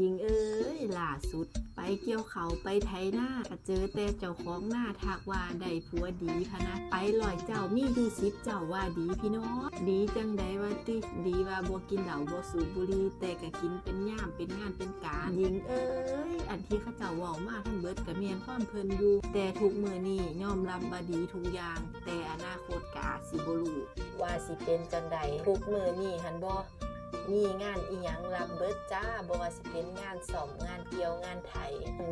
ยิงเอ้ยล่าสุด ไปเกี่ยวเขาไปไถหน้าเจอแต่เจ้าของหน้าทักว่าได้ผัวดีพะนะไปลอยเจ้ามีดูสิบเจ้าว่าดีพี่น้องดีจังใดว่าติดีว่าบ่กินเหล้าบ่สูบบุหรี่แต่ก็กินเป็นย่ามเป็นงานเป็นการยิงเอ้ยอันที่เขาเจ้าว้ามาทั้งเบิดก็เมียนความเพลินอยู่ แต่ทุกมือนี้ยอมรับบดีทุกอย่าง แต่อนาคตกาสิบ่รู้ว่าสิเป็นจังใดทุกมือนี้หันบ่ มีงานอีหยังรับเบิดจ้าบ่ว่าสิเป็นงานสอมงานเกี่ยวงานไถ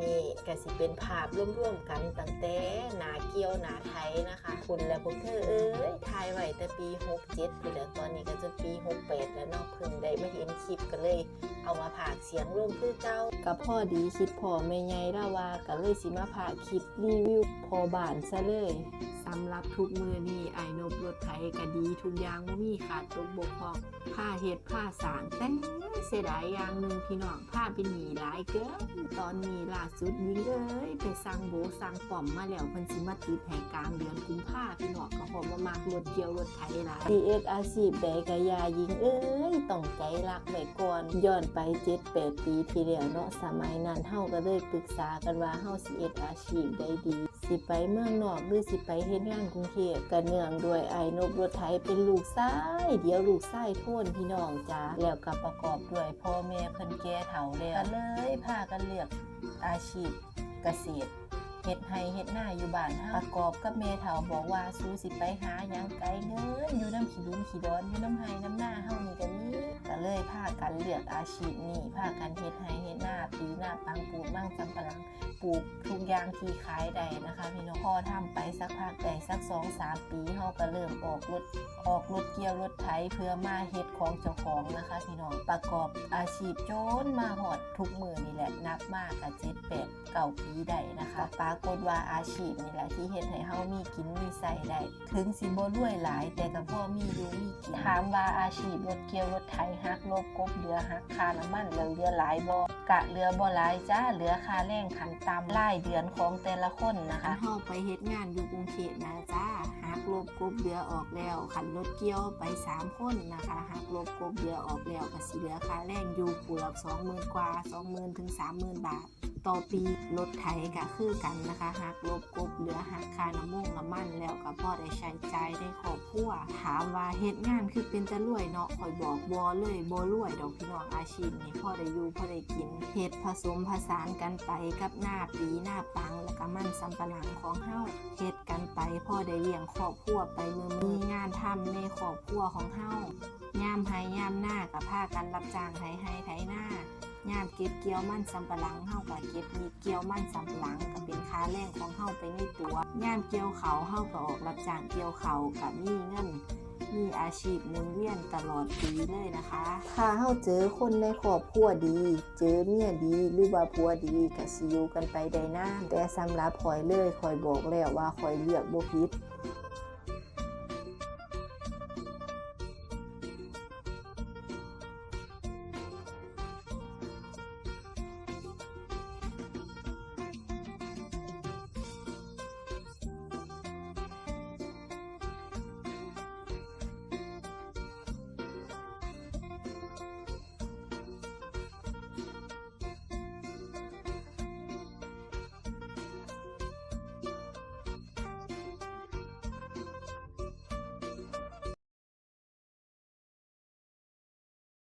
นี่ก็สิเป็นภาพร่วมๆกันตั้งแต่หนาเกี่ยวหนาไถนะคะ คุณและพวกเธอเอ้ยถ่ายไว้แต่ปี 67พุ่นแล้วตอนนี้ก็จะปี 68 แล้วเนาะเพิ่งได้มาเห็นคลิปก็เลยเอามาผ่า เสียงร่วมคือเจ้ากับพ่อดีคิดพ่อไม่ไงล่ะว่าก็เลยสิมาผากคลิปรีวิวพอบานซะเลยสำหรับทุกมือนี่ไอ้นบรถไถก็ดีทุกอย่างบ่มีขาดตกบกพร่องผ้าเฮ็ดผ้าสางแต่เสียดายอย่างหนึ่งพี่น้องผ้าเป็นหนีหลายเกินตอนนี้ล่าสุดยิงเอ้ยไปสั่งโบสั่งป่อมมาแล้วเพิ่นสิมาติดให้กลางเดือนกุมภาพี่น้องักรถเกียวรถไถหลาย DS อาชีพใดก็อยายิงเอ้ยต้องใจรักไว้ก่อนย้อนไป7-8ปีที่แล้วเนาะสมัยนั้นเฮาก็เลยปรึกษากันว่าเฮาสิเอ็ดอาชีพใดดีสิไปเมืองนอกหรือสิไปเฮ็ดงานกรุงเทพก็เนื่องด้วยไอ้นบรถไถเป็นลูกชายเดี๋ยวลูกชายโทนพี่น้องจ้าแล้วก็ประกอบด้วยพ่อแม่เพิ่นแก่เฒ่าแล้วก็เลยพากันเลือกอาชีพเกษตร เฮ็ดไร่เฮ็ดหน้าอยู่บ้านเฮาประกอบกับแม่เฒ่าบอกว่าสู้สิไปหาหยังไกลเงินอยู่น้ำขี้ดินขี้ดอนอยู่น้ำไห้น้ำหน้าเฮานี่ก็มีก็เลยพากันเลือกอาชีพนี้พากันเฮ็ดไร่เฮ็ดหน้าปีหน้าปังปูมั่งจำปะหลังปลูกทุกอย่างที่ขายได้นะคะ พี่น้องพอทำไปสักพักได้สักสองสามปีเขาก็เริ่มออกรถออกรถเกี่ยวรถไถเพื่อมาเฮ็ดของเจ้าของนะคะ พี่น้องประกอบอาชีพโจนมาหอดทุกมือนี่แหละนับมากกับเจ็ดแปดเก่าปีได้นะคะปรากฏว่าอาชีพนี่แหละที่เฮ็ดให้เฮามีกินมีใส่ได้ถึงสิบ่รวยหลาย แต่ก็พอมีอยู่มีกินถามว่าอาชีพรถเกี่ยวรถไถหักลบกบเหลือหักค่าน้ำมันแล้วเหลือหลายบ่กะเหลือบ่หลายจ้าเหลือค่าแรงขันต่ำรายเดือนของแต่ละคนนะคะเฮาไปเฮ็ดงานอยู่กรุงเทพนะจ้าหักลบกบเหลือออกแล้วขันรถเกี่ยวไป 3 คนนะคะหักลบกบเหลือออกแล้วก็สิเหลือค่าแรงอยู่ปูละ20,000กว่า20,000ถึง30,000 บาท ต่อปีรถไถก็คือกันนะคะหักลบกบเหลือหักคาน้ำมูกน้ำมันแล้วก็พอได้ใช้จ่ายในครอบครัวถามว่าเฮ็ดงานคือเป็นตะรวยเนาะข่อยบอกบ่เลยบ่รวยดอกพี่น้องอาชีพนี้พอได้อยู่พอได้กินเฮ็ดผสมผสานกันไปกับหน้าปีหน้าปังแล้วก็มันสำปะหลังของเฮาเฮ็ดกันไปพอได้เลี้ยงครอบครัวไปมือมีงานทำในครอบครัวของเฮายามไห้ยามหน้าก็พากันรับจ้างไถไห้ไถหน้า ยามเก็บเกี่ยวมันสำปะหลังเฮาก็เก็บมีเกี่ยวมันสำปะหลังก็เป็นค่าแรงของเฮาไปในตัวยามเกี่ยวเขาวเฮาก็ออกรับจ้างเกี่ยวเขาวก็มีเงินมีอาชีพหมุนเวียนตลอดปีเลยนะคะ ถ้าเฮาเจอคนในครอบครัวดี เจอเมียดีหรือว่าผัวดีก็สิอยู่กันไปได้นานแต่สำหรับข่อยเลยข่อยบอกแล้วว่าข่อยเลือกบ่ผิด